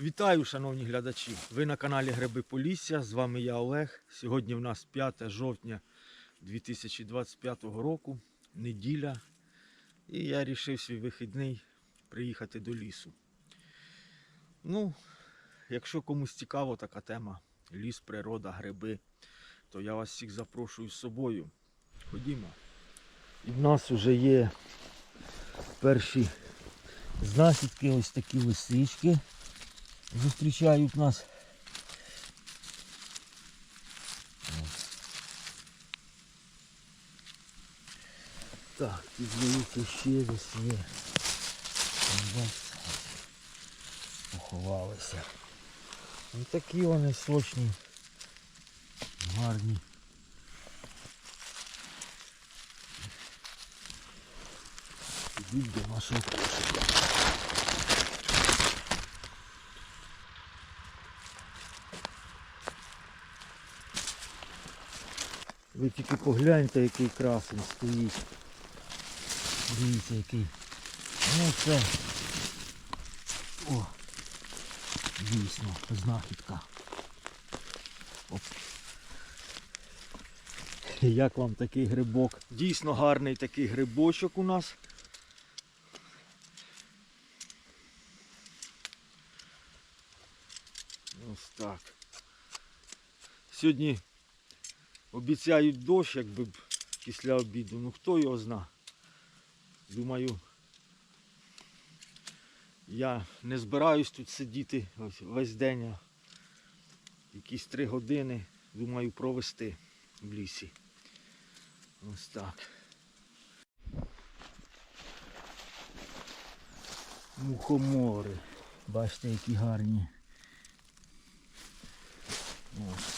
Вітаю, шановні глядачі! Ви на каналі Гриби Полісся. З вами я Олег. Сьогодні в нас 5 жовтня 2025 року, неділя. І я вирішив свій вихідний приїхати до лісу. Ну, якщо комусь цікава така тема, ліс, природа, гриби, то я вас всіх запрошую з собою. Ходімо. І в нас вже є перші знахідки, ось такі лисички зустрічають нас. Так, тут здається ще десь є. Там, бачите, Поховалися. Ось такі вони сочні, гарні. Ідуть до нашого кошика. Ви тільки погляньте, який красень стоїть. Дивіться який. Ну це. О! Дійсно, знахідка. Оп. Як вам такий грибок? Дійсно гарний такий грибочок у нас. Ось так. Сьогодні Обіцяють дощ, якби після обіду. Ну хто його зна. Думаю, я не збираюсь тут сидіти весь день, а якісь три години, думаю, провести в лісі. Ось так. Мухомори. Бачите, які гарні. Ось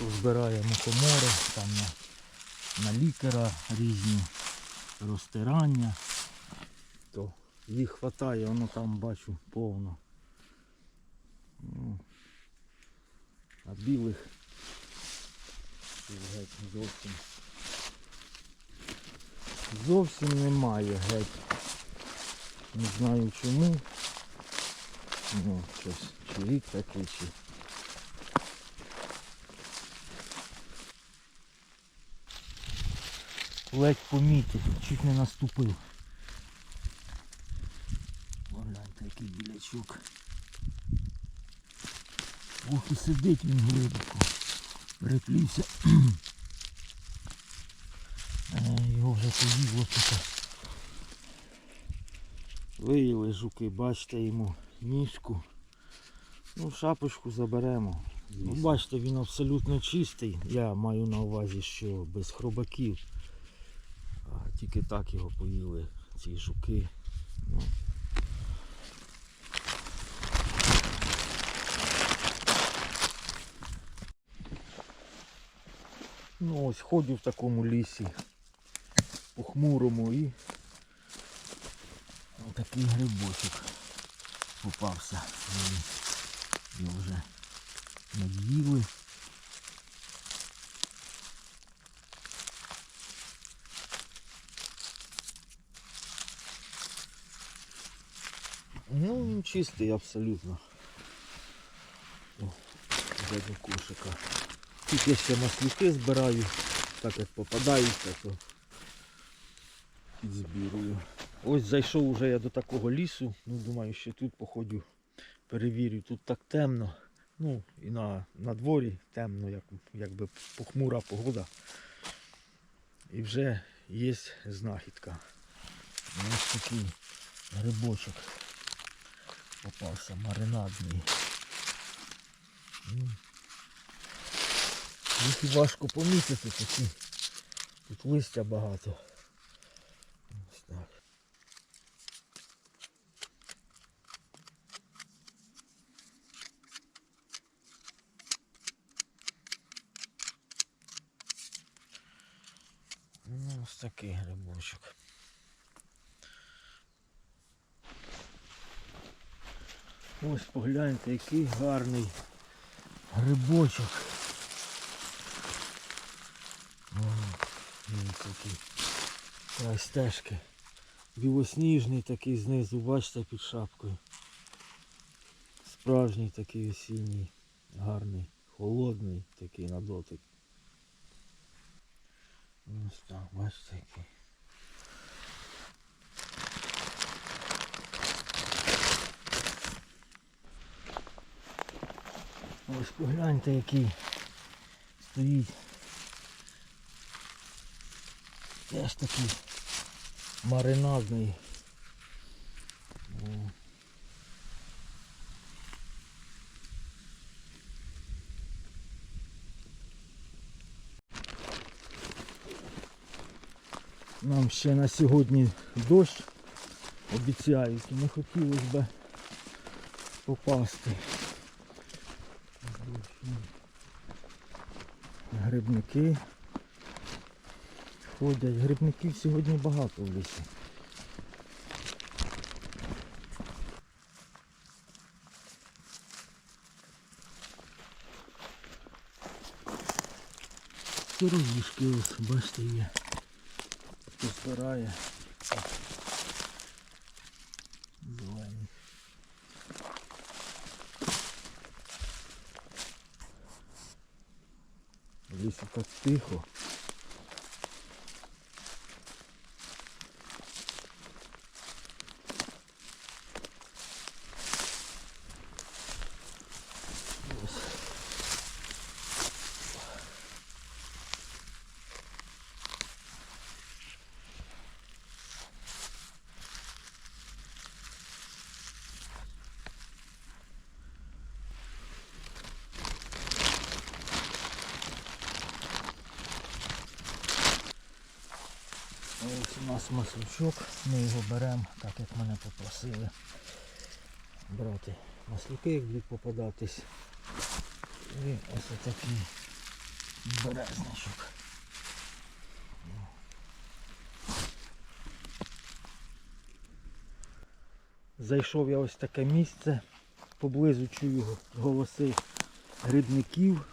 збираємо комори, там на, на лікера різні розтирання, то їх вистачає, воно там бачу повно. Ну, а білих геть зовсім зовсім немає геть. Не знаю чому. Ну, щось, чи рік такий, чи ледь помітив, чуть не наступив. Погляньте, який білячок. Ох і сидить він глибоко. Переплівся. Е, Його вже поїло тут. Виїли жуки, бачите йому ніжку. Ну, шапочку заберемо. Ну, бачите, він абсолютно чистий. Я маю на увазі, що без хробаків. Тільки так його поїли ці жуки. Ну. Ну ось ходю в такому лісі похмурому і отакий грибочок попався. Його вже над'їли. Ну, він чистий абсолютно. О, дядя кошика. Тут я ще маслюки збираю, так як попадаються, то підзбірую. Ось зайшов уже я до такого лісу. Ну, думаю, що тут походю, перевірю, тут так темно. Ну і на, на дворі темно, як, якби похмура погода. І вже є знахідка. Ось такий грибочок попався маринадний. Їх важко помітити такі. Тут листя багато. Ось так. Ну, ось такий грибочок. Ось погляньте, який гарний грибочок. О, край стежки. Білосніжний такий знизу, бачите, під шапкою. Справжній такий осінній, гарний, холодний такий на дотик. Ось так, бачите який. Ось погляньте який стоїть. Теж такий маринадний. Нам ще на сьогодні дощ обіцяють, не хотілося б попасти. Грибники ходять. Грибників сьогодні багато в лісі. Сироїшки ось, бачите, є. Хто збирає. Зелені. В лісі так тихо. Ось. Ось у нас маслючок, ми його беремо, так як мене попросили брати маслюки, як будуть попадатись. І ось такий березничок. Зайшов я ось таке місце, поблизу чую голоси грибників.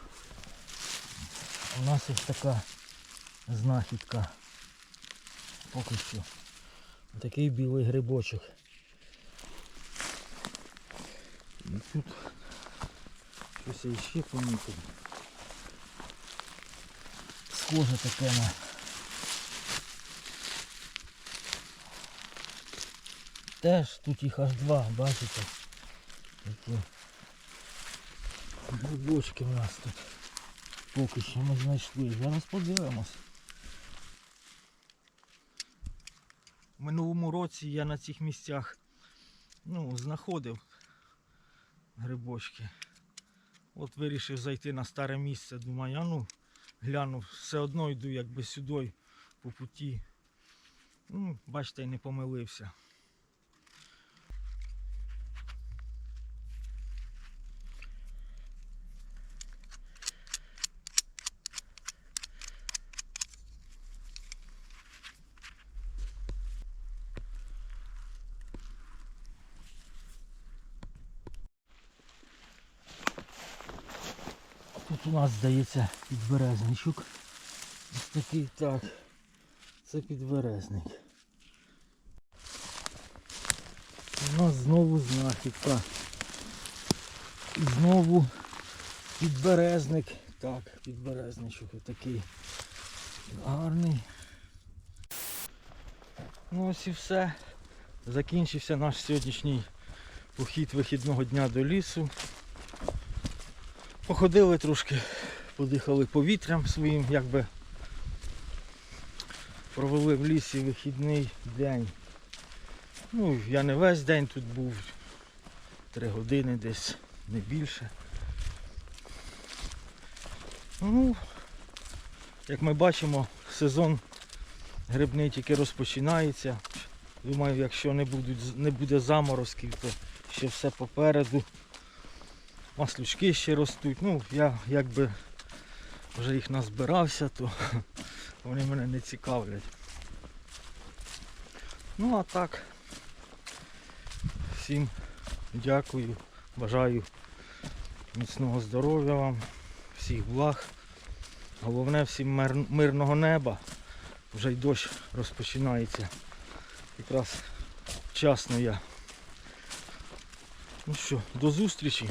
У нас ось така знахідка поки що. Такий білий грибочок. І тут щось я ще помітив. Схоже таке на теж тут їх аж два, бачите? Такі грибочки у нас тут поки що ми знайшли. Зараз подивимось. Минулому році я на цих місцях ну, знаходив грибочки. От вирішив зайти на старе місце. Думаю, а ну гляну, все одно йду якби сюди по путі. Ну, бачите, не помилився. У нас здається підберезничок. Ось такий так. Це підберезник. У нас знову знахідка. Знову підберезник. Так, підберезничок такий гарний. Ну ось і все. Закінчився наш сьогоднішній похід вихідного дня до лісу. Походили трошки, подихали повітрям своїм, якби провели в лісі вихідний день. Ну, я не весь день тут був, три години десь, не більше. Ну, як ми бачимо, сезон грибний тільки розпочинається. Думаю, якщо не, будуть, не буде заморозків, то ще все попереду маслючки ще ростуть. Ну, я якби вже їх назбирався, то вони мене не цікавлять. Ну а так, всім дякую, бажаю міцного здоров'я вам, всіх благ. Головне всім мир, мирного неба. Вже й дощ розпочинається. Якраз вчасно я Ну що, до зустрічі.